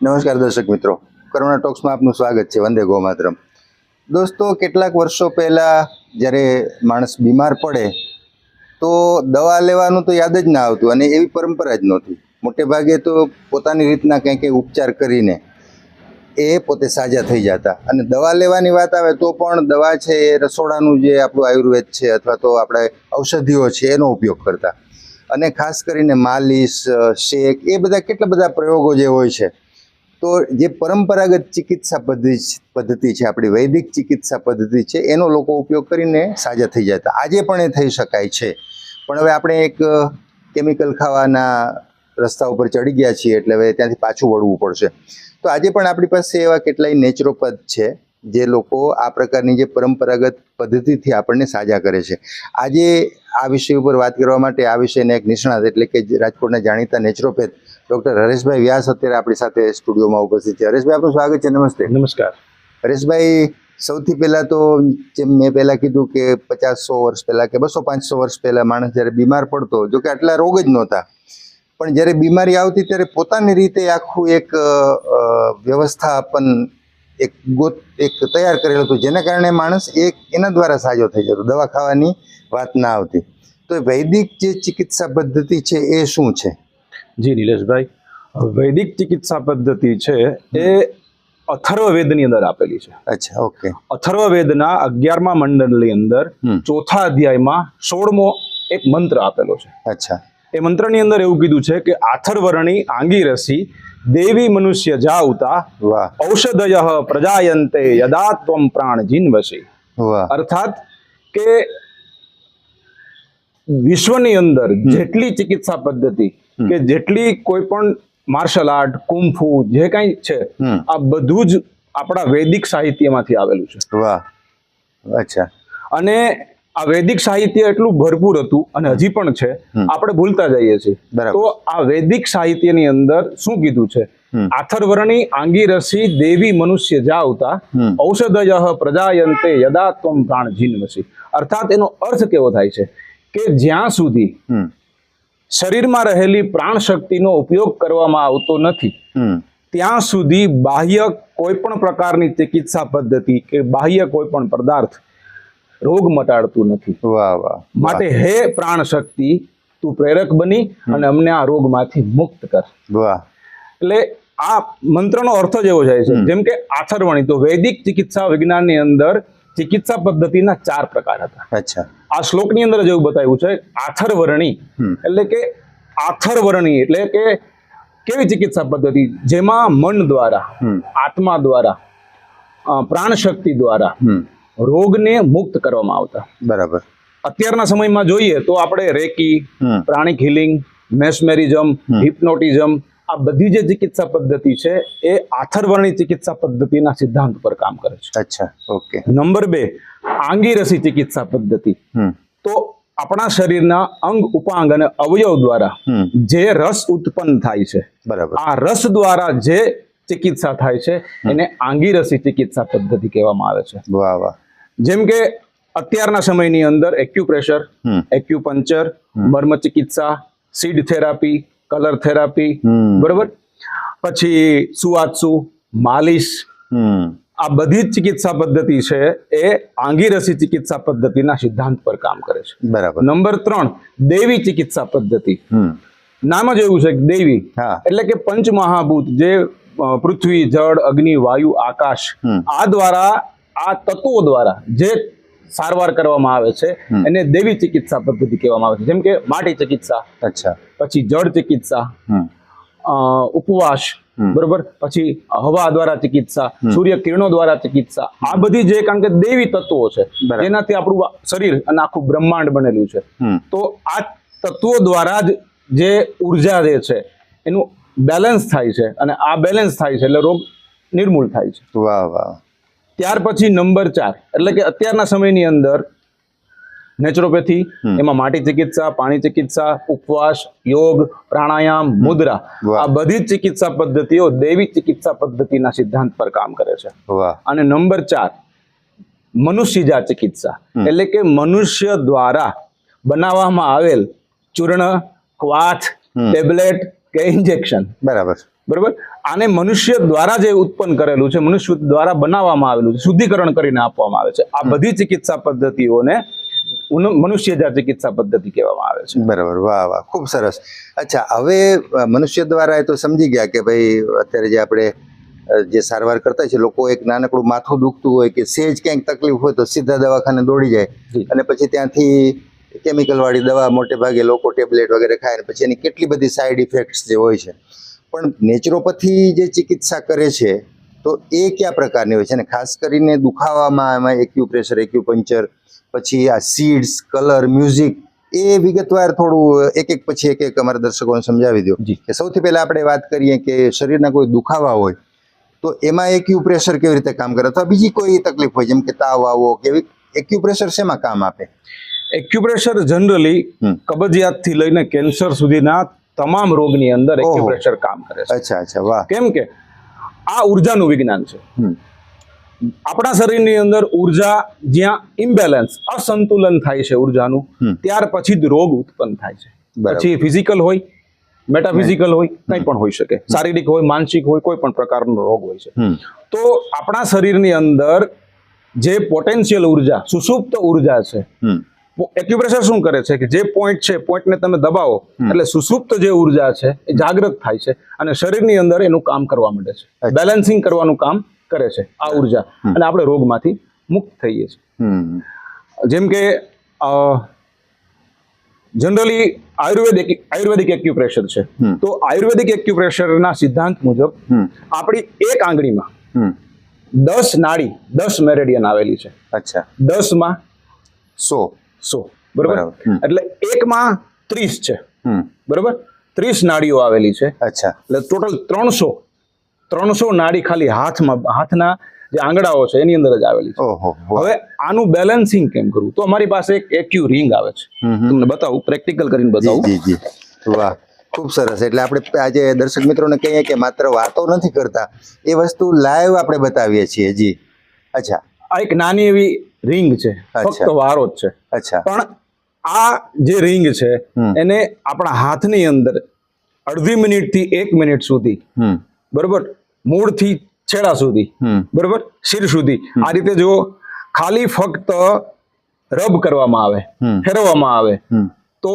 નમસ્કાર દર્શક મિત્રો. કરુણા ટોક્સમાં આપનું સ્વાગત છે. વંદે ગોમાતરમ. દોસ્તો, કેટલાક વર્ષો પહેલાં જ્યારે માણસ બીમાર પડે, તો દવા લેવાનું તો યાદ જ ના આવતું અને એવી પરંપરા જ નહોતી. મોટે ભાગે તો પોતાની રીતના કંઈ કંઈ ઉપચાર કરીને એ પોતે સાજા થઈ જતા. અને દવા લેવાની વાત આવે તો પણ દવા છે એ રસોડાનું જે આપણું આયુર્વેદ છે અથવા તો આપણે ઔષધિઓ છે એનો ઉપયોગ કરતા. અને ખાસ કરીને માલિશ શેક એ બધા કેટલા બધા પ્રયોગો જે હોય છે તો જે પરંપરાગત ચિકિત્સા પદ્ધતિ પદ્ધતિ છે, આપણી વૈદિક ચિકિત્સા પદ્ધતિ છે, એનો લોકો ઉપયોગ કરીને સાજા થઈ જતા આજે પણ એ થઈ શકાય છે. પણ હવે આપણે એક કેમિકલ ખાવાના રસ્તા ઉપર ચડી ગયા છીએ એટલે હવે ત્યાંથી પાછું વળવું પડશે. તો આજે પણ આપણી પાસે એવા કેટલાય નેચરોપેથ છે જે લોકો આ પ્રકારની જે પરંપરાગત પદ્ધતિથી આપણને સાજા કરે છે. આજે આ વિષય ઉપર વાત કરવા માટે આ વિષયને એક નિષ્ણાત એટલે કે રાજકોટના જાણીતા નેચરોપેથ ડૉક્ટર હરેશભાઈ વ્યાસ અત્યારે આપણી સાથે સ્ટુડિયોમાં ઉપસ્થિત છે. હરેશભાઈ આપનું સ્વાગત છે. નમસ્તે. નમસ્કાર. હરેશભાઈ સૌથી પહેલાં તો જેમ મેં પહેલાં કીધું કે પચાસ સો વર્ષ પહેલાં કે બસો પાંચસો વર્ષ પહેલાં માણસ જ્યારે બીમાર પડતો જો કે આટલા રોગ જ નહોતા. પણ જ્યારે બીમારી આવતી ત્યારે પોતાની રીતે આખું એક વ્યવસ્થાપન એક ગોત એક તૈયાર કરેલું હતું. જેના કારણે માણસ એક એના દ્વારા સાજો થઈ જતો. દવા ખાવાની વાત ના આવતી. તો વૈદિક જે ચિકિત્સા પદ્ધતિ છે એ શું છે? જી નિલેશભાઈ. વૈદિક ચિકિત્સા પદ્ધતિ છે એ અથર્વવેદની અંદર આપેલી છે. અચ્છા ઓકે. અથર્વવેદના અગિયારમા મંડળની અંદર ચોથા અધ્યાયમાં સોળમો એક મંત્ર આપેલો છે. અચ્છા. એ મંત્રની અંદર એવું કીધું છે કે આથર્વરણી આંગી રસી દેવી મનુષ્ય જાઉતા ઔષધય પ્રજાયંતે યદા ત્વમ પ્રાણ જીનવશી અર્થાત કે વિશ્વની અંદર જેટલી ચિકિત્સા પદ્ધતિ કે જેટલી કોઈ પણ માર્શલ આર્ટ કુંફુ જે કઈ છે આ બધું જ આપણા વૈદિક સાહિત્યમાંથી આવેલું છે. વાહ. અચ્છા. અને આ વૈદિક સાહિત્ય એટલું ભરપૂર હતું અને હજી પણ છે આપણે ભૂલતા જઈએ છીએ. તો આ વૈદિક સાહિત્યની અંદર શું કીધું છે? હમ. આંગી રસી દેવી મનુષ્ય જાવતા ઔષધય પ્રજાયંતે યદા ત્વમ પ્રાણ જીનવસી. અર્થાત એનો અર્થ કેવો થાય છે? કે જ્યાં સુધી શરીરમાં રહેલી પ્રાણ શક્તિનો ઉપયોગ કરવામાં આવતો નથી ત્યાં સુધી બાહ્ય કોઈ પણ પ્રકારની ચિકિત્સા પદ્ધતિ કે બાહ્ય કોઈ પણ પદાર્થ રોગ મટાડતું નથી. વાહ વાહ. માટે હે પ્રાણ શક્તિ તું પ્રેરક બની અને અમને આ રોગમાંથી મુક્ત કર. વાહ. એટલે આ મંત્રનો અર્થ જ એવો જાય છે. જેમ કે આથર્વણી તો વૈદિક ચિકિત્સા વિજ્ઞાનની અંદર ચિકિત્સા પદ્ધતિના ચાર પ્રકાર હતા. અચ્છા. આ શ્લોકની અંદર જ એવું બતાવ્યું છે આથર્વરણી. એટલે કે આથર્વરણી એટલે કે કેવી ચિકિત્સા પદ્ધતિ? જેમાં મન દ્વારા આત્મા દ્વારા પ્રાણ શક્તિ દ્વારા રોગને મુક્ત કરવામાં આવતા. બરાબર. અત્યારના સમયમાં જોઈએ તો આપણે reiki pranic healing mesmerism hypnotism આ બધી જે ચિકિત્સા પદ્ધતિ છે એ આથર્વર્ણી ચિકિત્સા પદ્ધતિના સિદ્ધાંત પર કામ કરે છે. અચ્છા ઓકે. નંબર બે આંગીરસી ચિકિત્સા પદ્ધતિ. તો આપણા શરીરના અંગ ઉપાંગ અને અવયવ દ્વારા જે રસ ઉત્પન્ન થાય છે બરાબર. આ રસ દ્વારા જે ચિકિત્સા થાય છે એને આંગીરસી ચિકિત્સા પદ્ધતિ કહેવામાં આવે છે. વાહ વાહ. જેમ કે અત્યારના સમયની અંદર એક્યુપ્રેશર એક્યુપંચર મર્મ ચિકિત્સા સીડ થેરાપી કલર થેરાપી બરોબર? પછી સુવાત્સુ માલિશ આ બધી જ ચિકિત્સા પદ્ધતિ છે એ આંગીરસી ચિકિત્સા પદ્ધતિના સિદ્ધાંત પર કામ કરે છે. બરાબર. નંબર ત્રણ દેવી ચિકિત્સા પદ્ધતિ. નામ જ એવું છે કે દેવી. એટલે કે પંચમહાભૂત જે પૃથ્વી જળ અગ્નિ વાયુ આકાશ આ દ્વારા આ તત્વો દ્વારા જે સારવાર કરવામાં આવે છે એને દેવી ચિકિત્સા પદ્ધતિ કહેવામાં આવે છે. જેમ કે માટી ચિકિત્સા અચ્છા. પછી જળ ચિકિત્સા ઉપવાસ બરોબર? પછી હવા દ્વારા ચિકિત્સા સૂર્ય કિરણો દ્વારા ચિકિત્સા. આ બધી જે કારણ કે દેવી તત્વો છે એનાથી જેનાથી આપણું શરીર અને આખું બ્રહ્માંડ બનેલું છે. તો આ તત્વો દ્વારા જ જે ઊર્જા જે છે એનું બેલેન્સ થાય છે અને આ બેલેન્સ થાય છે એટલે રોગ નિર્મૂળ થાય છે. વાહ વાહ. ત્યાર પછી નંબર ચાર એટલે કે અત્યારના સમયની અંદર નેચરોપેથી એમાં માટી ચિકિત્સા પાણી ચિકિત્સા ઉપવાસ યોગ પ્રાણાયામ મુદ્રા આ બધી જ ચિકિત્સા પદ્ધતિઓ દૈવી ચિકિત્સા પદ્ધતિના સિદ્ધાંત પર કામ કરે છે. અને નંબર ચાર મનુષ્યજા ચિકિત્સા એટલે કે મનુષ્ય દ્વારા બનાવવામાં આવેલ ચૂર્ણ ક્વાથ ટેબ્લેટ કે ઇન્જેક્શન. બરાબર. બરોબર? આને મનુષ્ય દ્વારા જે ઉત્પન્ન કરેલું છે મનુષ્ય દ્વારા બનાવવામાં આવેલું છે શુદ્ધિકરણ કરીને આપવામાં આવે છે. આ બધી ચિકિત્સા પદ્ધતિઓને મનુષ્ય મનુષ્યજાત ચિકિત્સા પદ્ધતિ કહેવામાં આવે છે. બરાબર. વાહ વાહ. ખૂબ સરસ. અચ્છા હવે મનુષ્ય દ્વારા એ તો સમજી ગયા કે ભાઈ અત્યારે જે આપણે જે સારવાર કરતા છે લોકો એક નાનકડું માથું દુખતું હોય કે સેજ ક્યાંક તકલીફ હોય તો સીધા દવાખાને દોડી જાય. અને પછી ત્યાંથી કેમિકલવાળી દવા મોટે ભાગે લોકો ટેબ્લેટ વગેરે ખાય અને પછી એની કેટલી બધી સાઈડ ઇફેક્ટ્સ જે હોય છે. પણ નેચરોપથી જે ચિકિત્સા કરે છે તો એ કયા પ્રકારની હોય છે? અને ખાસ કરીને દુખાવામાં એમાં એક્યુપ્રેશર એક્યુપંચર પછી આ સીડ્સ કલર મ્યુઝિક એ વિગતવાર થોડું એક એક પછી એક એક અમારા દર્શકોને સમજાવી દો. કે સૌથી પહેલા આપણે વાત કરીએ કે શરીરના કોઈ દુખાવા હોય તો એમાં એક્યુપ્રેશર કેવી રીતે કામ કરે? અથવા બીજી કોઈ તકલીફ હોય જેમ કે તાવ આવો કે એવી એક્યુપ્રેશર શેમાં કામ આપે? Acupressure generally. કબજિયાતથી લઈને કેન્સર સુધીના તમામ રોગની અંદર. એક્યુપ્રેશર કામ કરે છે. અચ્છા અચ્છા વાહ. કેમ કે આ ઉર્જાનું વિજ્ઞાન છે. આપણા શરીરની અંદર ઊર્જા જ્યાં ઇમ્બેલેન્સ અસંતુલન થાય છે ઉર્જાનું ત્યાર પછી જ રોગ ઉત્પન્ન થાય છે. પછી ફિઝિકલ હોય મેટાફિઝિકલ હોય કંઈ પણ હોઈ શકે. શારીરિક હોય માનસિક હોય કોઈ પણ પ્રકારનો રોગ હોય છે. તો આપણા શરીરની અંદર જે પોટેન્શિયલ ઊર્જા સુસુપ્ત ઊર્જા છે એક્યુપ્રેશર શું કરે છે? કે જે પોઈન્ટ છે પોઈન્ટને તમે દબાવો એટલે સુસુપ્ત જે ઊર્જા છે એ જાગૃત થાય છે અને શરીરની અંદર એનું કામ કરવા માંડે છે. બેલેન્સિંગ કરવાનું કામ કરે છે આ ઊર્જા. અને આપણે રોગમાંથી મુક્ત થઈએ છીએ. જેમ કે જનરલી આયુર્વેદિક આયુર્વેદિક એક્યુપ્રેશર છે. તો આયુર્વેદિક એક્યુપ્રેશરના સિદ્ધાંત મુજબ આપણી એક આંગળીમાં દસ નાડી દસ મેરેડિયન આવેલી છે. અચ્છા. દસમાં સો. સો. બરોબર. એટલે એકમાં ત્રીસ છે. બરોબર? ત્રીસ નાડીઓ આવેલી છે. અચ્છા. એટલે ટોટલ ત્રણસો. ત્રણસો નાડી ખાલી હાથમાં હાથના જે આંગળાઓ છે એની અંદર જ આવેલી છે. હવે આનું બેલેન્સિંગ કેમ કરવું? તો અમારી પાસે એક એક્યુ રિંગ આવે છે. તમને બતાવું પ્રેક્ટિકલ કરીને બતાવું. જી જી. વાહ ખૂબ સરસ. એટલે આપણે આજે દર્શક મિત્રોને કહીએ કે માત્ર વાતો નથી કરતા એ વસ્તુ લાઈવ આપણે બતાવીએ છીએ. જી. અચ્છા. આ એક નાની એવી રિંગ છે. ફક્ત વારો જ છે. અચ્છા. પણ આ જે રિંગ છે એને આપણા હાથની અંદર અડધી મિનિટથી એક મિનિટ સુધી બરોબર? મૂળથી છેડા સુધી બરોબર? શિર સુધી. આ રીતે જો ખાલી ફક્ત રબ કરવામાં આવે ફેરવવામાં આવે તો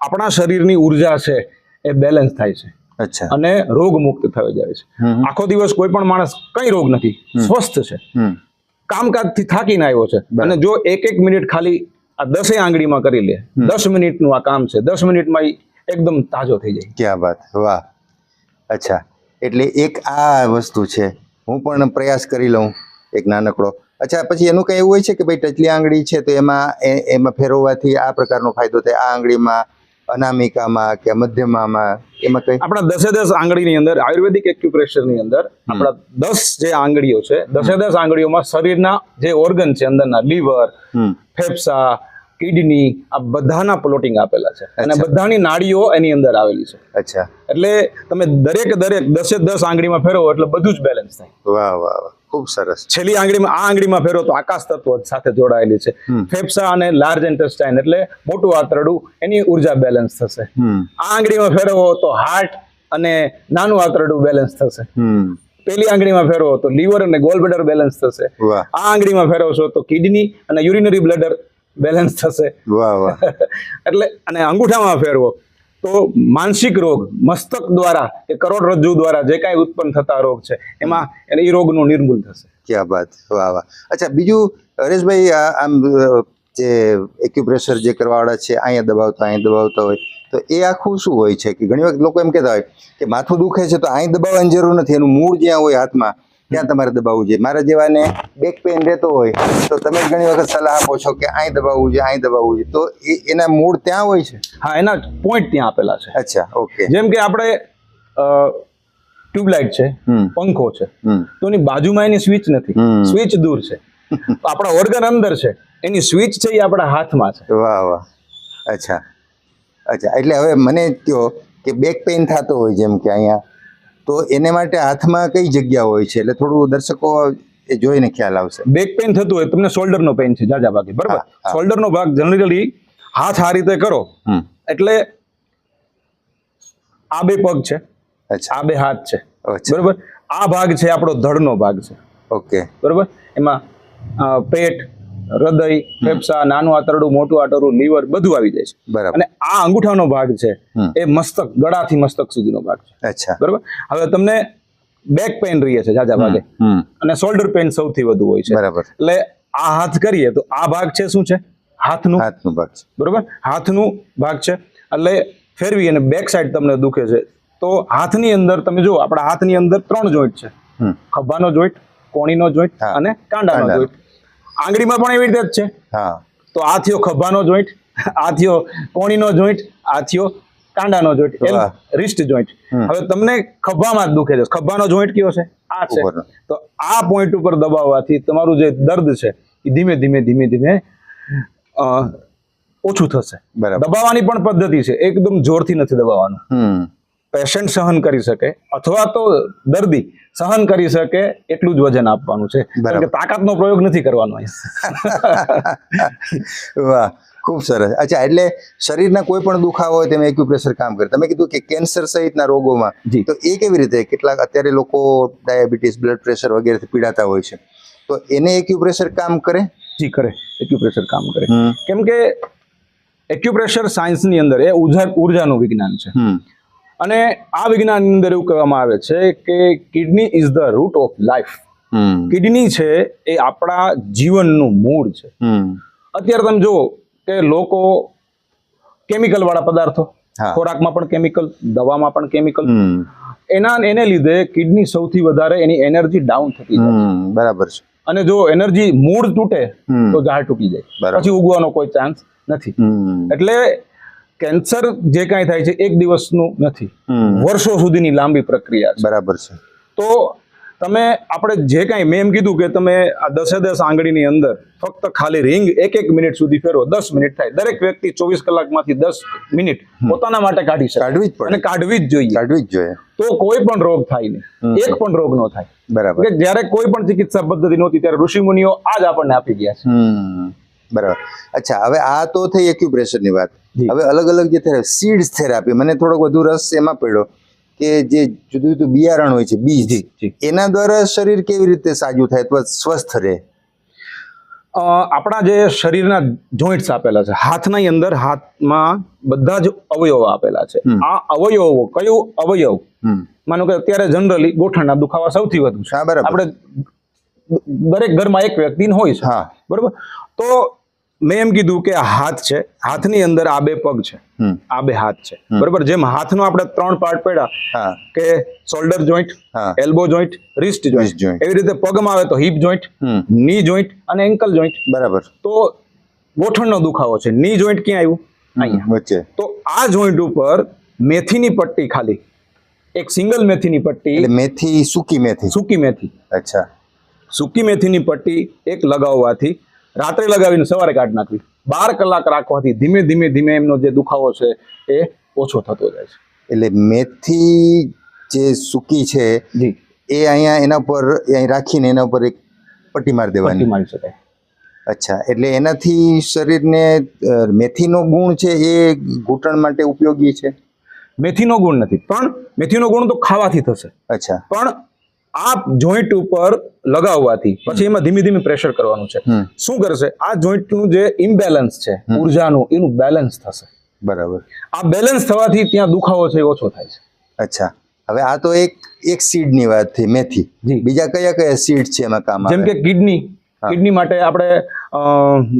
આપણા શરીરની ઊર્જા છે એ બેલેન્સ થાય છે. અચ્છા. અને રોગ મુક્ત થઈ જાય છે. આખો દિવસ કોઈ પણ માણસ કઈ રોગ નથી સ્વસ્થ છે. કામકાજથી થાકીને આવ્યો છે. અને જો એક એક મિનિટ ખાલી આ દસે આંગળીમાં કરી લે. દસ મિનિટનું આ કામ છે. દસ મિનિટમાં એકદમ તાજો થઈ જાય. ક્યાં વાત. વાહ. અચ્છા. એટલે એક આ વસ્તુ છે. હું પણ પ્રયાસ કરી લઉં એક નાનકડો. અચ્છા પછી એનું કંઈ એવું હોય છે કે ભાઈ ટચલી આંગળી છે તો એમાં એમાં ફેરવવાથી આ પ્રકારનો ફાયદો થાય? આ આંગળીમાં અનામિકામાં કે મધ્યમામાં એમાં કઈ? આપણા દસે દસ આંગળીની અંદર આયુર્વેદિક એક્યુપ્રેશરની અંદર આપણા દસ જે આંગળીઓ છે દસે દસ આંગળીઓમાં શરીરના જે ઓર્ગન છે અંદરના લીવર ફેફસા કિડની આ બધાના પ્લોટિંગ આપેલા છે. અને બધાની નાડીઓ એની અંદર આવેલી છે. અચ્છા. એટલે તમે દરેક દરેક દસે દસ આંગળીમાં ફેરવો એટલે બધું જ બેલેન્સ થાય. વાહ વાહ વાહ. ખૂબ સરસ. છેલ્લી આંગળીમાં આ આંગળીમાં ફેરો તો આકાશ તત્વ સાથે જોડાયેલી છે. ફેફસા અને લાર્જ ઇન્ટેસ્ટાઇન એટલે મોટું આંતરડું એની ઊર્જા બેલેન્સ થશે. આ આંગળીમાં ફેરવો તો હાર્ટ અને નાનું આંતરડું બેલેન્સ થશે. પેલી આંગળીમાં ફેરવો તો લીવર અને ગોલ બ્લેડર બેલેન્સ થશે આ આંગળીમાં ફેરવશો તો કિડની અને યુરિનરી બ્લેડર બેલેન્સ થશે. એટલે અને અંગૂઠામાં ફેરવો. તો માનસિક રોગ મસ્તક દ્વારા કે કરોડરજ્જુ દ્વારા જે કાંઈ ઉત્પન્ન થતા રોગ છે, એમાં એ રોગનું નિર્મૂલ થશે. ક્યાં વાત. વાહ વાહ. અચ્છા, બીજું, હરેશભાઈ આમ જે એક્યુપ્રેશર જે કરવાવાળા છે, અહીંયા દબાવતા અહીંયા દબાવતા હોય, તો એ આખું શું હોય છે? કે ઘણી વખત લોકો એમ કહેતા હોય કે માથું દુખે છે, તો અહીં દબાવવાની જરૂર નથી. એનું મૂળ જ્યાં હોય હાથમાં ત્યાં તમારે દબાવવું જોઈએ? મારા જેવાને બેક પેઇન રહેતો હોય તો તમે ઘણી વખત સલાહ આપો છો કે અહીં દબાવવું જોઈએ અહીં દબાવવું જોઈએ. તો એ એના મૂળ ત્યાં હોય છે? હા એના પોઈન્ટ ત્યાં આપેલા છે. અચ્છા ઓકે જેમ કે આપણે ટ્યુબલાઇટ છે પંખો છે તો એની બાજુમાં એની સ્વિચ નથી. સ્વિચ દૂર છે. તો આપણા ઓર્ગન અંદર છે. એની સ્વિચ છે એ આપણા હાથમાં છે. વાહ વાહ. અચ્છા. અચ્છા એટલે હવે મને કહો કે બેક પેઇન થતો હોય જેમ કે અહીંયા તો એને માટે હાથમાં કઈ જગ્યા હોય છે? એટલે થોડું દર્શકો એ જોઈને ખ્યાલ આવશે. બેક પેઇન થતું હોય તમને શોલ્ડરનો પેઇન છે જાજા ભાગે. બરાબર. શોલ્ડરનો ભાગ જનરલી હાથ આ રીતે કરો. એટલે આ બે પગ છે અચ્છા. આ બે હાથ છે. બરોબર? આ ભાગ છે આપણો ધડનો ભાગ છે. ઓકે. બરોબર? એમાં પેટ હૃદય ફેફસા નાનું આંતરડું મોટું આંતરડું લીવર બધું આવી જાય છે. બરાબર. અને આ અંગૂઠાનો ભાગ છે. એ મસ્તક ગળાથી મસ્તક સુધીનો ભાગ છે. અચ્છા. બરોબર? હવે તમને બેક પેઇન રહીએ છે જાજા ભાગે. અને શોલ્ડર પેઇન સૌથી વધુ હોય છે. બરાબર. એટલે આ હાથ કરીએ તો આ ભાગ છે શું છે? હાથનું. હાથનું ભાગ છે. બરાબર? હાથનું ભાગ છે. એટલે ફેરવી અને બેક સાઈડ તમને દુખે છે. તો હાથની અંદર તમે જુઓ આપણા હાથની અંદર ત્રણ જોઈન્ટ છે. ખભાનો જોઈન્ટ કોણીનો જોઈન્ટ અને કાંડાનો. જોઈન્ટ આંગળીમાં પણ એવી રીતે જ છે. હા. તો આ થયો ખભાનો જોઈન્ટ આ થયો કોણીનો જોઈન્ટ આ થયો કાંડાનો જોઈન્ટ એમ રિસ્ટ જોઈન્ટ. હવે તમને ખભામાં જ દુખે છે. ખભાનો જોઈન્ટ કયો છે? આ છે. તો આ પોઈન્ટ ઉપર દબાવવાથી તમારું જે દર્દ છે એ ધીમે ધીમે ધીમે ધીમે અ, ઓછું થશે. બરાબર. દબાવવાની પણ પદ્ધતિ છે. એકદમ જોરથી નથી દબાવવાનું. પેશન્ટ સહન કરી શકે અથવા તો દર્દી સહન કરી શકે એટલું જ વજન આપવાનું છે. કારણ કે તાકાતનો પ્રયોગ નથી કરવાનો વાહ ખૂબ સરસ. અચ્છા એટલે શરીરના કોઈ પણ દુખાવો હોય તેમાં એક્યુપ્રેશર કામ કરે. તમે કીધું કે કેન્સર સહિતના રોગોમાં. તો એ કેવી રીતે? કેટલાક અત્યારે લોકો ડાયાબિટીસ બ્લડ પ્રેશર વગેરેથી પીડાતા હોય છે. તો એને એક્યુપ્રેશર કામ કરે? જી કરે. એક્યુપ્રેશર કામ કરે. કેમ કે એક્યુપ્રેશર સાયન્સની અંદર એ ઊર્જા ઉર્જાનું વિજ્ઞાન છે. અને આ વિજ્ઞાનની અંદર એવું કહેવામાં આવે છે કે kidney is the root of life. Kidney છે એ આપણા જીવનનું મૂળ છે. અત્યારે તમે જુઓ કે લોકો કેમિકલ વાળા પદાર્થો ખોરાકમાં પણ કેમિકલ દવામાં પણ કેમિકલ. એના એને લીધે કિડની સૌથી વધારે એની એનર્જી ડાઉન થતી જાય બરાબર છે. અને જો એનર્જી મૂળ તૂટે તો ઝાડ તૂટી જાય. પછી ઉગવાનો કોઈ ચાન્સ નથી. એટલે કેન્સર જે કાંઈ થાય છે એક દિવસનું નથી. વર્ષો સુધીની લાંબી પ્રક્રિયા છે. બરાબર છે. તો તમે આપણે જે કાંઈ મેં એમ કીધું કે તમે આ દસે દસ આંગળીની અંદર ફક્ત ખાલી રિંગ એક એક મિનિટ સુધી ફેરવો દસ મિનિટ થાય. દરેક વ્યક્તિ ચોવીસ કલાકમાંથી દસ મિનિટ પોતાના માટે કાઢી શકે. કાઢવી જ પડે. અને કાઢવી જ જોઈએ. કાઢવી જ જોઈએ. તો કોઈ પણ રોગ થાય નહીં. એક પણ રોગ ન થાય. બરાબર. જ્યારે કોઈ પણ ચિકિત્સા પદ્ધતિ નહોતી ત્યારે ઋષિ મુનિઓ આ જ આપણને આપી ગયા છે. બરાબર. અચ્છા હવે આ તો થઈ એક્યુપ્રેશરની વાત. હવે અલગ અલગ જે થેરાપી સીડ્સ થેરાપી મને થોડોક વધુ રસ એમાં પડ્યો કે જે જુદું જુદું બિયારણ હોય છે બીજ એના દ્વારા શરીર કેવી રીતે સાજું થાય અથવા સ્વસ્થ રહે? આપણા જે શરીરના જોઈન્ટ્સ આપેલા છે હાથના અંદર હાથમાં બધા જ અવયવો આપેલા છે. આ અવયવો કયું અવયવ? માનો કે અત્યારે જનરલી ગોઠણના દુખાવા સૌથી વધુ છે. આપણે દરેક ઘરમાં એક વ્યક્તિ હોય છે. હા. બરોબર? તો મેં એમ કીધું કે હાથ છે. હાથની અંદર આ બે પગ છે. આ બે હાથ છે. બરોબર? જેમ હાથનો આપણે ત્રણ પાર્ટ પડ્યા કે શોલ્ડર જોઈન્ટ હા. Elbow joint wrist joint joint એવી રીતે પગમાં આવે તો હિપ જોઈન્ટની જોઈન્ટ અને એન્કલ જોઈન્ટ બરાબર. તો ગોઠણનો દુખાવો છે. ની જોઈન્ટ ક્યાં આવ્યું? અહીંયા. વચ્ચે. તો આ જોઈન્ટ ઉપર મેથીની પટ્ટી ખાલી. એક સિંગલ મેથીની પટ્ટી. એટલે મેથી સૂકી મેથી. સૂકી મેથી. અચ્છા. સૂકી મેથીની પટ્ટી એક લગાવવાથી રાત્રે લગાવીને સવારે કાઢી નાખવી. બાર કલાક રાખવાથી ધીમે ધીમે ધીમે એમનો જે દુખાવો છે એ ઓછો થતો જાય છે. એટલે મેથી જે સૂકી છે જી. એ અહીંયા એના પર અહીં રાખીને એના પર એક પટ્ટી મારી દેવાની. પટ્ટી મારી શકાય. અચ્છા એટલે એનાથી શરીરને મેથીનો ગુણ છે એ ઘૂંટણ માટે ઉપયોગી છે? મેથીનો ગુણ નથી પણ મેથીનો ગુણ તો ખાવાથી થશે. અચ્છા. પણ આ જોઈન્ટ ઉપર લગાવવાથી પછી એમાં ધીમે ધીમે પ્રેશર કરવાનું છે. શું કરશે? આ જોઈન્ટનું જે ઇમ્બેલેન્સ છે ઉર્જાનું એનું બેલેન્સ થશે. બરાબર. આ બેલેન્સ થવાથી ત્યાં દુખાવો છે ઓછો થાય છે. અચ્છા. હવે આ તો એક એક સીડની વાત થઈ મેથી. બીજા કયા કયા સીડ છે એમાં કામ જેમ કે કિડની કિડની માટે આપણે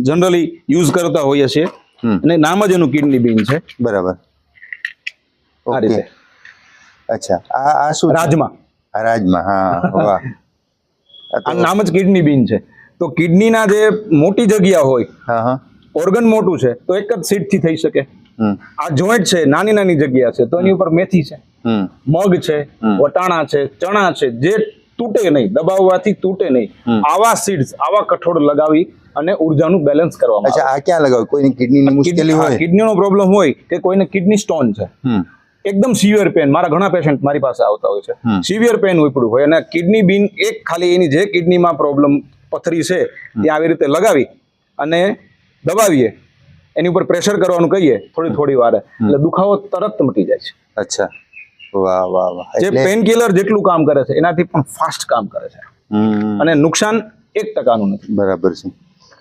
જનરલી યુઝ કરતા હોઈએ છીએ. અને નામ જ એનું કિડની બીન છે. બરાબર. આ રીતે. અચ્છા. આ આ શું? રાજમા. આ હા વાહ. આ નામ જ કિડની બીન છે. તો કિડનીના જે મોટી જગ્યા હોય હા હા. ઓર્ગન મોટું છે તો એક જ સીટથી થઈ શકે. આ જોઈન્ટ છે નાની નાની જગ્યા છે તો એની ઉપર મેથી છે મગ છે વટાણા છે ચણા છે જે તૂટે નહીં દબાવવાથી તૂટે નહીં. આવા સીડ્સ આવા કઠોળ લગાવી અને ઉર્જાનું બેલેન્સ કરવામાં અચ્છા આ ક્યાં લગાવ કોઈની કિડની મુશ્કેલી હોય? કિડનીનો પ્રોબ્લેમ હોય કે કોઈને કિડની સ્ટોન છે. એકદમ સિવિયર પેન મારા ઘણા પેશન્ટ મારી પાસે આવતા હોય છે. સિવિયર પેન ઉપડું હોય અને કિડની બીન એક ખાલી એની જે કિડનીમાં પ્રોબ્લેમ પથરી છે એ આવી રીતે લગાવી અને દબાવીએ. એની ઉપર પ્રેશર કરવાનું કહીએ થોડી થોડી વારે. એટલે દુખાવો તરત મટી જાય છે. અચ્છા. વાહ વાહ વાહ. જે પેન કિલર જેટલું કામ કરે છે એનાથી પણ ફાસ્ટ કામ કરે છે. અને નુકસાન એક ટકાનું નથી. બરાબર છે.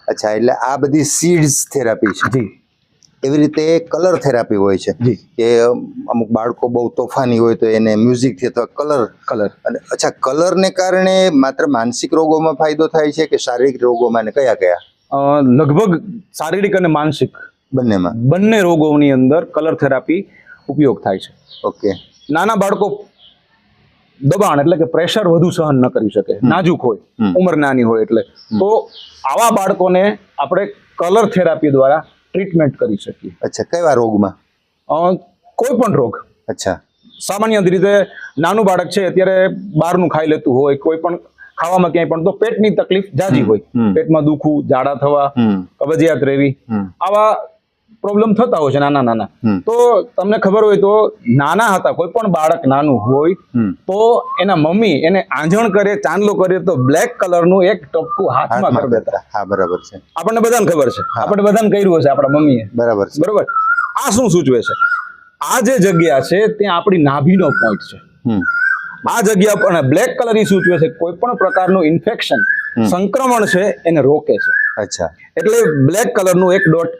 અચ્છા એટલે આ બધી સીડ્સ થેરાપી છે. જી. એવી રીતે કલર થેરાપી હોય છે. કે અમુક બાળકો બહુ તોફાની હોય તો એને મ્યુઝિકથી અથવા કલર કલર. અને અચ્છા કલરને કારણે માત્ર માનસિક રોગોમાં ફાયદો થાય છે કે શારીરિક રોગોમાં ને કયા કયા? લગભગ શારીરિક અને માનસિક બંનેમાં. બંને રોગોની અંદર કલર થેરાપી ઉપયોગ થાય છે. ઓકે. નાના બાળકો દબાણ એટલે કે પ્રેશર વધુ સહન ન કરી શકે. નાજુક હોય. ઉંમર નાની હોય એટલે. તો આવા બાળકોને આપણે કલર થેરાપી દ્વારા ટ્રીટમેન્ટ કરી શકીએ. અચ્છા કેવા રોગમાં? કોઈ પણ રોગ. અચ્છા. સામાન્ય રીતે નાનું બાળક છે અત્યારે બહારનું ખાઈ લેતું હોય કોઈ પણ ખાવામાં ક્યાંય પણ તો પેટની તકલીફ જાજી હોય. પેટમાં દુખવું ઝાડા થવા કબજિયાત રહેવી. આવા પ્રોબ્લેમ થતા હોય છે નાના નાના. તો તમને ખબર હોય તો નાના હતા કોઈ પણ બાળક નાનું હોય તો એના મમ્મી એને આંજણ કરે ચાંદલો કરે તો બ્લેક કલરનું એક ટપકું હાથમાં કરી દેતા. હા બરાબર છે. આપણને બધાને ખબર છે. આપણે બધાને કર્યું હશે આપણા મમ્મીએ. બરાબર છે. બરાબર? આ શું સૂચવે છે? આ જે જગ્યા છે ત્યાં આપણી નાભીનો પોઈન્ટ છે. આ જગ્યા પર બ્લેક કલર ઈ સૂચવે છે કોઈ પણ પ્રકારનું ઇન્ફેક્શન સંક્રમણ છે એને રોકે છે. અચ્છા. એટલે બ્લેક કલરનું એક ડોટ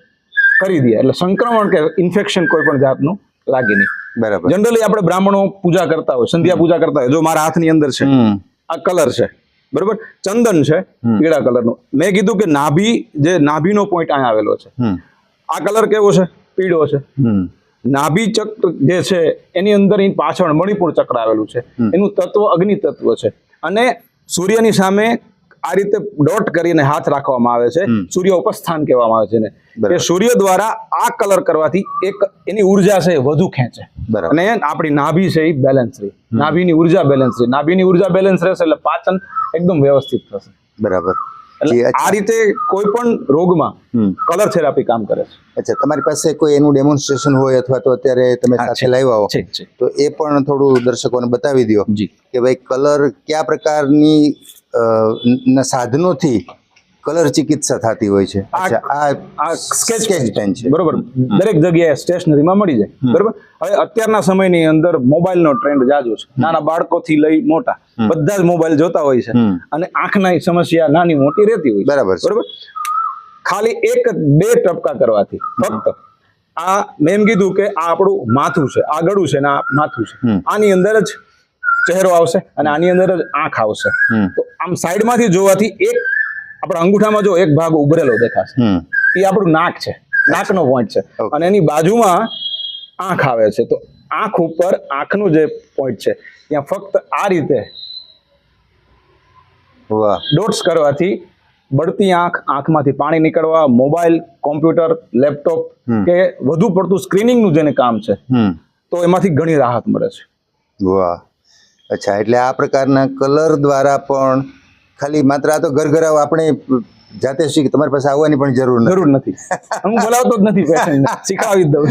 કરી દે એટલે સંક્રમણ કે ઇન્ફેક્શન કોઈ પણ જાતનું લાગે નહીં. બરાબર. જનરલી આપણે બ્રાહ્મણો પૂજા કરતા હોય સંધ્યા પૂજા કરતા હોય જો મારા હાથની અંદર છે આ કલર છે બરોબર? ચંદન છે પીળા કલરનું. મેં કીધું કે નાભી જે નાભીનો પોઈન્ટ અહીંયા આવેલો છે. આ કલર કેવો છે? પીળો છે. નાભી ચક્ર જે છે એની અંદર પાછળ મણિપુર ચક્ર આવેલું છે. એનું તત્વ અગ્નિ તત્વ છે. અને સૂર્યની સામે આ રીતે ડોટ કરીને હાથ રાખવામાં આવે છે. સૂર્ય ઉપસ્થાન કહેવામાં આવે છે ને. સૂર્ય દ્વારા આ કલર કરવાથી એક એની ઊર્જા છે એ વધુ ખેંચે. અને આપણી નાભી છે એ બેલેન્સ રહી. નાભીની ઊર્જા બેલેન્સ રહી. નાભીની ઊર્જા બેલેન્સ રહેશે એટલે પાચન એકદમ વ્યવસ્થિત થશે. બરાબર. એટલે આ રીતે કોઈ પણ રોગમાં કલર થેરાપી કામ કરે છે. અચ્છા તમારી પાસે કોઈ એનું ડેમોન્સ્ટ્રેશન હોય અથવા તો અત્યારે તમે સાથે. લાવ્યા હો તો એ પણ થોડું દર્શકોને બતાવી દો કે ભાઈ કલર કયા પ્રકારની સાધનોથી કલર ચિકિત્સા થતી હોય છે. આ- આ આ સ્કેચ પેન છે. બરોબર. દરેક જગ્યાએ સ્ટેશનરીમાં મળી જાય. બરોબર? હવે અત્યારના સમયની અંદર મોબાઈલનો ટ્રેન્ડ જાજો છે. નાના બાળકોથી લઈ મોટા. બધા જ મોબાઈલ જોતા હોય છે. અને આંખના સમસ્યા નાની મોટી રહેતી હોય છે. બરાબર બરોબર? ખાલી એક બે ટપકા કરવાથી ફક્ત. આ મેં કીધું કે આ આપણું માથું છે આ ગળું છે ને આ માથું છે. આની અંદર જ ચહેરો આવશે અને આની અંદર જ આંખ આવશે. તો આમ સાઈડમાંથી જોવાથી એક આપણા અંગૂઠામાં જો એક ભાગ ઉભરેલો દેખાશે. એ આપણું નાક છે. નાકનો પોઈન્ટ છે. અને એની બાજુમાં આંખ આવે છે. તો આંખ ઉપર આંખનું જે પોઈન્ટ છે ત્યાં ફક્ત આ રીતે ડોટ્સ કરવાથી બળતી આંખ આંખમાંથી પાણી નીકળવા મોબાઈલ કોમ્પ્યુટર લેપટોપ કે વધુ પડતું સ્ક્રીનિંગનું જેને કામ છે તો એમાંથી ઘણી રાહત મળે છે. વાહ. અચ્છા એટલે આ પ્રકારના કલર દ્વારા પણ ખાલી માત્ર આ તો ઘરઘરાવ આપણે જાતે શીખ તમારી પાસે આવવાની પણ જરૂર નથી. જરૂર નથી. હું બોલાવતો જ નથી પેશન્ટને શીખવાડી દઉં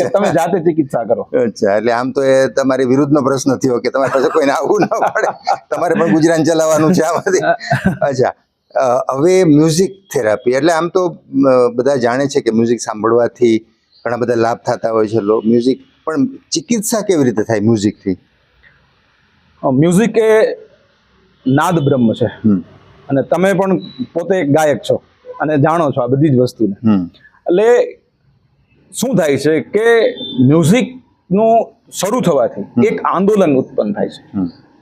છું તમે જાતે ચિકિત્સા કરો. અચ્છા એટલે આમ તો એ તમારી વિરુદ્ધનો પ્રશ્ન થયો કે તમારી પાસે કોઈને આવવું ના પડે. તમારે પણ ગુજરાન ચલાવવાનું છે આમાંથી. અચ્છા હવે મ્યુઝિક થેરાપી એટલે આમ તો બધા જાણે છે કે મ્યુઝિક સાંભળવાથી ઘણા બધા લાભ થતા હોય છે. મ્યુઝિક પણ ચિકિત્સા કેવી રીતે થાય મ્યુઝિકથી મ્યુઝિક એ નાદ બ્રહ્મ છે. અને તમે પણ પોતે એક ગાયક છો અને જાણો છો આ બધી જ વસ્તુને. એટલે શું થાય છે કે મ્યુઝિકનું શરૂ થવાથી એક આંદોલન ઉત્પન્ન થાય છે.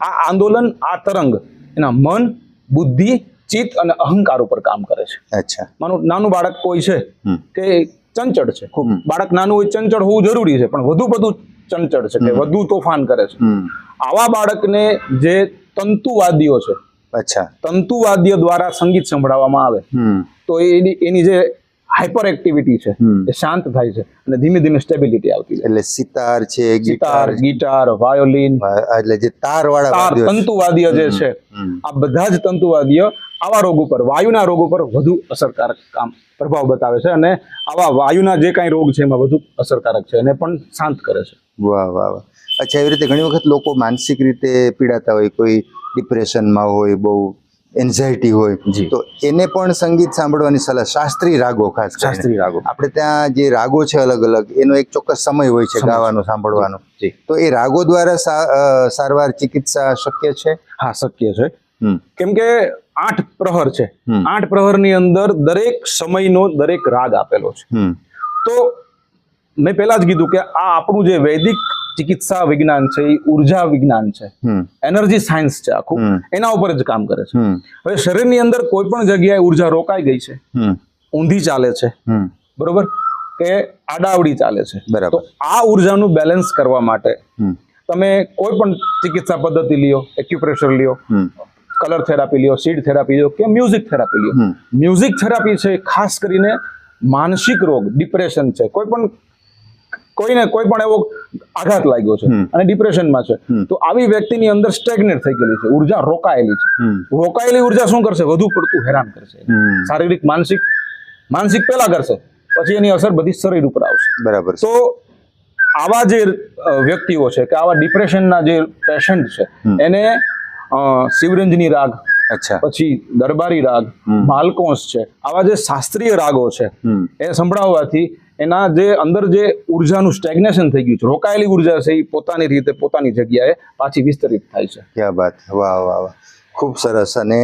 આ આંદોલન આ તરંગ એના મન બુદ્ધિ ચિત્ત અને અહંકાર ઉપર કામ કરે છે. અચ્છા. માનું નાનું બાળક કોઈ છે કે ચંચળ છે. ખૂબ બાળક નાનું હોય ચંચળ હોવું જરૂરી છે પણ વધુ બધું ચંચળ છે કે વધુ તોફાન કરે છે. આવા બાળકને જે તંતુવાદીઓ છે અચ્છા. તંતુવાદ્ય દ્વારા સંગીત સંભળાવવામાં આવે તો એની એની જે હાઇપર એક્ટિવિટી છે એ શાંત થાય છે અને ધીમે ધીમે સ્ટેબિલિટી આવતી એટલે સિતાર છે ગિટાર ગિટાર વાયોલિન. એટલે જે તાર વાળા તંતુવાદ્ય જે છે આ બધા જ તંતુવાદ્ય આવા રોગ ઉપર વાયુના રોગ ઉપર વધુ અસરકારક કામ પ્રભાવ બતાવે છે અને આવા વાયુના જે કાંઈ રોગ છે એમાં વધુ અસરકારક છે અને પણ શાંત કરે છે. વાહ વાહ વાહ. અચ્છા એવી રીતે ઘણી વખત લોકો માનસિક રીતે પીડાતા હોય કોઈ ડિપ્રેશનમાં હોય બહુ એન્ઝાયટી હોય. તો એને પણ સંગીત સાંભળવાની સલાહ શાસ્ત્રીય રાગો ખાસ શાસ્ત્રીય રાગો. આપણે ત્યાં જે રાગો છે અલગ અલગ એનો એક ચોક્કસ સમય હોય છે ગાવાનો સાંભળવાનો. તો એ રાગો દ્વારા સારવાર ચિકિત્સા શક્ય છે? હા શક્ય છે. કેમ કે આઠ પ્રહર છે. આઠ પ્રહરની અંદર દરેક સમયનો દરેક રાગ આપેલો છે. તો મેં પહેલા જ કીધું કે આ આપણું જે વૈદિક ચિકિત્સા વિજ્ઞાન છે એ ઊર્જા વિજ્ઞાન છે. એનર્જી સાયન્સ છે આખું. એના ઉપર જ કામ કરે છે. હવે શરીરની અંદર કોઈ પણ જગ્યાએ ઊર્જા રોકાઈ ગઈ છે ઊંધી ચાલે છે. બરોબર? કે આડાવડી ચાલે છે. બરાબર. તો આ ઉર્જાનું બેલેન્સ કરવા માટે તમે કોઈ પણ ચિકિત્સા પદ્ધતિ લ્યો એક્યુપ્રેશર લ્યો કલર થેરાપી લ્યો સીડ થેરાપી લ્યો કે મ્યુઝિક થેરાપી લ્યો. મ્યુઝિક થેરાપી છે ખાસ કરીને માનસિક રોગ ડિપ્રેશન છે કોઈ પણ કોઈને કોઈ પણ એવો આઘાત લાગ્યો છે અને ડિપ્રેશનમાં છે. તો આવી વ્યક્તિની અંદર સ્ટેગ્નેટ થઈ ગયેલી છે. ઊર્જા રોકાયેલી છે. રોકાયેલી ઊર્જા શું કરશે? વધુ પડતું હેરાન કરશે. શારીરિક માનસિક માનસિક પહેલા કરશે. પછી એની અસર બધી શરીર ઉપર આવશે. બરાબર તો આવા જે વ્યક્તિઓ છે કે આવા ડિપ્રેશનના જે પેશન્ટ છે એને શિવરંજની રાગ અચ્છા. પછી દરબારી રાગ. માલકોંસ છે આવા જે શાસ્ત્રીય રાગો છે એ સંભળાવવાથી એના જે અંદર જે ઉર્જાનું સ્ટેગ્નેશન થઈ ગયું છે રોકાયેલી ઊર્જા છે એ પોતાની રીતે પોતાની જગ્યાએ પાછી વિસ્તરિત થાય છે. ક્યાં વાત વાહ વાહ વાહ. ખૂબ સરસ. અને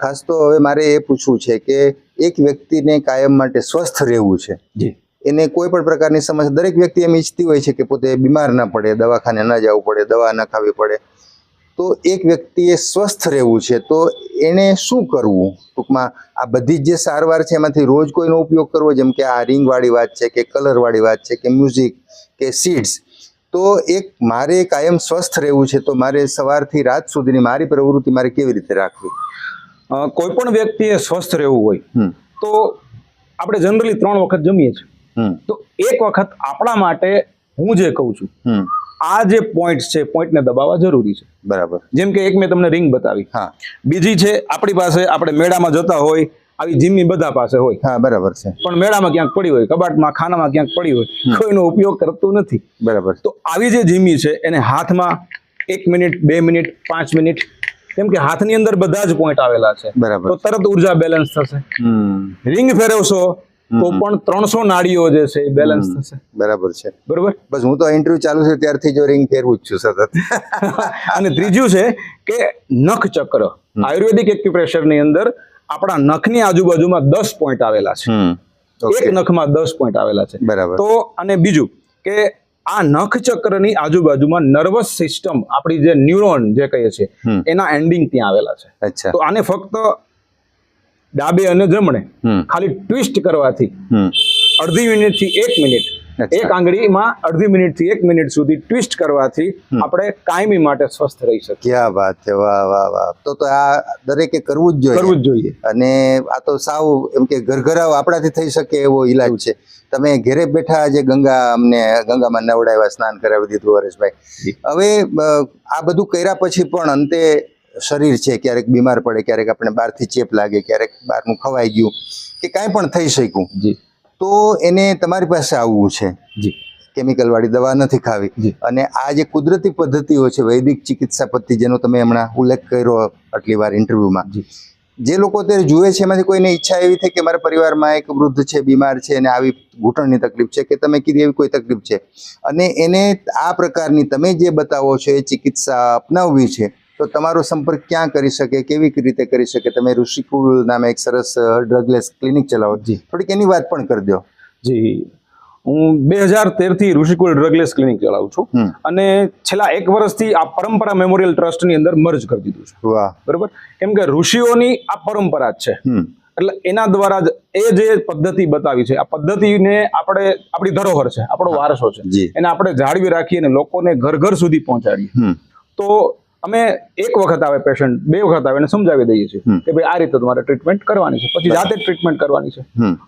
ખાસ તો હવે મારે એ પૂછવું છે કે એક વ્યક્તિને કાયમ માટે સ્વસ્થ રહેવું છે જી. એને કોઈ પણ પ્રકારની સમસ્યા દરેક વ્યક્તિ એમ ઈચ્છતી હોય છે કે પોતે બીમાર ના પડે દવાખાને ન જવું પડે દવા ન ખાવી પડે. તો એક વ્યક્તિએ સ્વસ્થ રહેવું છે તો એને શું કરવું? ટૂંકમાં આ બધી જ જે સારવાર છે એમાંથી રોજ કોઈનો ઉપયોગ કરવો જેમ કે આ રિંગવાળી વાત છે કે કલરવાળી વાત છે કે મ્યુઝિક કે સીડ્સ. તો એક મારે કાયમ સ્વસ્થ રહેવું છે તો મારે સવારથી રાત સુધીની મારી પ્રવૃત્તિ મારે કેવી રીતે રાખવી? કોઈ પણ વ્યક્તિએ સ્વસ્થ રહેવું હોય તો આપણે જનરલી ત્રણ વખત જમીએ છીએ. તો એક વખત આપણા માટે હું જે કહું છું આ જે પોઈન્ટ છે પોઈન્ટને દબાવવા જરૂરી છે. બરાબર. જેમ કે એક મેં તમને રિંગ બતાવી. હા. બીજી છે આપણી પાસે આપણે મેળામાં જતા હોય આવી જીમની બધા પાસે હોય. હા બરાબર છે. પણ મેળામાં ક્યાંક પડી હોય કબાટમાં ખાનામાં ક્યાંક પડી હોય કોઈનો ઉપયોગ કરતું નથી. બરાબર. તો આવી જે જીમી છે એને હાથમાં એક મિનિટ બે મિનિટ પાંચ મિનિટ કેમ કે હાથની અંદર બધા જ પોઈન્ટ આવેલા છે. બરાબર. તો તરત ઊર્જા બેલેન્સ થશે. રિંગ ફેરવશો તો પણ ત્રણસો નાળીઓ જે છે એ બેલેન્સ થશે. બરાબર છે. બરોબર? બસ હું તો ઇન્ટરવ્યુ ચાલુ છે ત્યારથી જો રિંગ ફેરવું જ છું સતત. અને ત્રીજું છે કે નખ ચક્ર. આયુર્વેદિક એક્યુપ્રેશરની અંદર આપણા નખની આજુબાજુમાં દસ પોઈન્ટ આવેલા છે. એક નખમાં દસ પોઈન્ટ આવેલા છે. બરાબર. તો અને બીજું કે આ નખ ચક્રની આજુબાજુમાં નર્વસ સિસ્ટમ આપણી જે ન્યુરોન જે કહીએ છીએ એના એન્ડિંગ ત્યાં આવેલા છે. તો આને ફક્ત ડાબે અને જમણે. ખાલી ટ્વિસ્ટ કરવાથી. અડધી મિનિટથી એક મિનિટ. એક આંગળીમાં અડધી મિનિટથી એક મિનિટ સુધી ટ્વિસ્ટ કરવાથી આપણે કાયમી માટે સ્વસ્થ રહી શકીએ. ક્યાં વાત છે. વાહ વાહ વાહ. તો તો આ દરેકે કરવું જ જોઈએ. કરવું જ જોઈએ. અને આ તો સાવ એમ કે ઘરઘરાવ આપણાથી થઈ શકે એવો ઈલાજ છે. તમે ઘેરે બેઠા જે ગંગા અમને ગંગામાં નવડાવ્યા સ્નાન કરાવી દીધું હરેશભાઈ. હવે આ બધું કર્યા પછી પણ અંતે શરીર છે ક્યારેક બીમાર પડે ક્યારેક આપણે બહારથી ચેપ લાગે ક્યારેક બહારનું ખવાઈ ગયું કે કાંઈ પણ થઈ શક્યું. જી. તો એને તમારી પાસે આવવું છે. જી. કેમિકલવાળી દવા નથી ખાવી. અને આ જે કુદરતી પદ્ધતિઓ છે વૈદિક ચિકિત્સા પદ્ધતિ જેનો તમે હમણાં ઉલ્લેખ કર્યો આટલી વાર ઇન્ટરવ્યુમાં. જી. જે લોકો અત્યારે જુએ છે એમાંથી કોઈને ઈચ્છા એવી થઈ કે મારા પરિવારમાં એક વૃદ્ધ છે બીમાર છે અને આવી ઘૂંટણની તકલીફ છે કે તમે કીધી એવી કોઈ તકલીફ છે. અને એને આ પ્રકારની તમે જે બતાવો છો એ ચિકિત્સા અપનાવવી છે તો તમારો સંપર્ક ક્યાં કરી શકે કેવી રીતે કરી શકે? તમે ઋષિકુલ નામે એક સરસ ડ્રગલેસ ક્લિનિક ચલાવો. જી. થોડીક એની વાત પણ કરી દો. જી. હું બે હજાર તેરથી ઋષિકુલ ડ્રગલેસ ક્લિનિક ચલાવું છું. અને છેલ્લા એક વર્ષથી આ પરંપરા મેમોરિયલ ટ્રસ્ટની અંદર મર્જ કરી દીધું છે. વાહ. બરોબર? કેમ કે ઋષિઓની આ પરંપરા જ છે. એટલે એના દ્વારા જ એ જે પદ્ધતિ બતાવી છે આ પદ્ધતિને આપણે આપણી ધરોહર છે આપણો વારસો છે. એને આપણે જાળવી રાખીએ અને લોકોને ઘર ઘર સુધી પહોંચાડીએ. તો અમે એક વખત આવે પેશન્ટ બે વખત આવે એને સમજાવી દઈએ છીએ કે ભાઈ આ રીતે તમારે ટ્રીટમેન્ટ કરવાની છે. પછી જાતે ટ્રીટમેન્ટ કરવાની છે.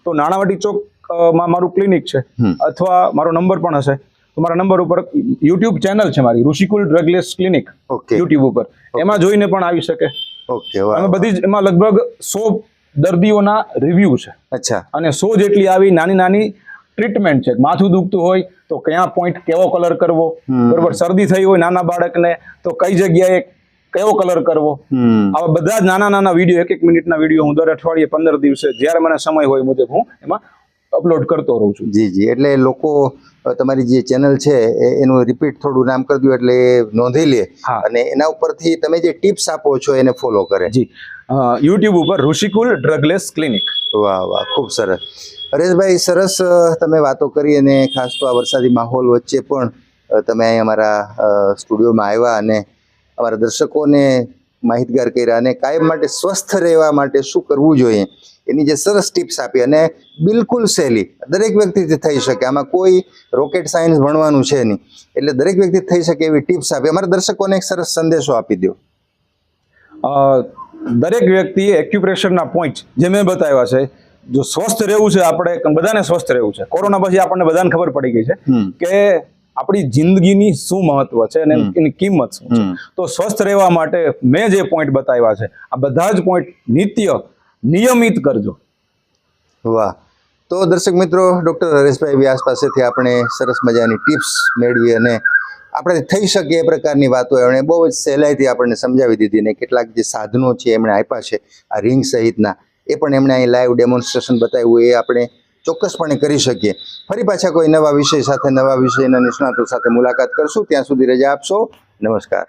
તો નાણાવટી ચોકમાં મારું ક્લિનિક છે. અથવા મારો નંબર પણ હશે. મારા નંબર ઉપર યુટ્યુબ ચેનલ છે મારી ઋષિકુલ ડ્રગલેસ ક્લિનિક યુટ્યુબ ઉપર. એમાં જોઈને પણ આવી શકે. ઓકે અમે બધી જ એમાં લગભગ સો દર્દીઓના રિવ્યુ છે. અચ્છા. અને સો જેટલી આવી નાની નાની ટ્રીટમેન્ટ છે. માથું દુખતું હોય તો કયા પોઈન્ટ કેવો કલર કરવો? બરોબર શરદી થઈ હોય નાના બાળકને તો કઈ જગ્યાએ કયો કલર કરવો? આવા બધા જ નાના નાના વીડિયો એક એક મિનિટના વીડિયો હું દર અઠવાડિયે પંદર દિવસે જ્યારે મને સમય હોય મુજબ હું એમાં અપલોડ કરતો રહું છું. જી જી. એટલે લોકો તમારી જે ચેનલ છે એ- એનું રિપીટ થોડું નામ કરી દઉં એટલે એ નોંધી લે. હા. અને એના ઉપરથી તમે જે ટિપ્સ આપો છો એને ફોલો કરે. જી. યુટ્યુબ ઉપર ઋષિકુલ ડ્રગલેસ ક્લિનિક. વાહ વાહ. ખૂબ સરસ. હરેશભાઈ, સરસ તમે વાતો કરી અને ખાસ તો આ વરસાદી માહોલ વચ્ચે પણ તમે અહીં અમારા સ્ટુડિયોમાં આવ્યા અને અમારા દર્શકોને માહિતગાર કર્યા અને કાયમ માટે સ્વસ્થ રહેવા માટે શું કરવું જોઈએ, એની જે સરસ ટિપ્સ આપી અને બિલકુલ સહેલી. દરેક વ્યક્તિથી થઈ શકે, આમાં કોઈ રોકેટ સાયન્સ ભણવાનું છે નહીં. એટલે દરેક વ્યક્તિ થઈ શકે એવી ટિપ્સ આપી. અમારા દર્શકોને એક સરસ સંદેશો આપી દો દરેક વ્યક્તિએ એક્યુપ્રેશરના પોઈન્ટ જે મેં બતાવ્યા છે જો સ્વસ્થ રહેવું છે આપણે બધાને સ્વસ્થ રહેવું છે. કોરોના પછી આપણને બધાને ખબર પડી ગઈ છે કે આપણી જિંદગીની શું મહત્વ છે અને એની કિંમત શું છે. તો સ્વસ્થ રહેવા માટે મેં જે પોઈન્ટ બતાવ્યા છે આ બધા જ પોઈન્ટ નિત્ય નિયમિત કરજો. વાહ. તો દર્શક મિત્રો ડૉક્ટર હરેશભાઈ વ્યાસ પાસેથી આપણે સરસ મજાની ટિપ્સ મેળવી અને આપણે થઈ શકે એ પ્રકારની વાતો એમણે બહુ જ સહેલાઈથી આપણને સમજાવી દીધી ને કેટલાક જે સાધનો છે એમણે આપ્યા છે આ રિંગ સહિતના. એ પણ એમણે અહીં લાઈવ ડેમોન્સ્ટ્રેશન બતાવ્યું એ આપણે ચોક્કસપણે કરી શકીએ. ફરી પાછા કોઈ નવા વિષય સાથે, નવા વિષયના નિષ્ણાતો સાથે મુલાકાત કરશું. ત્યાં સુધી રજા આપશો. નમસ્કાર.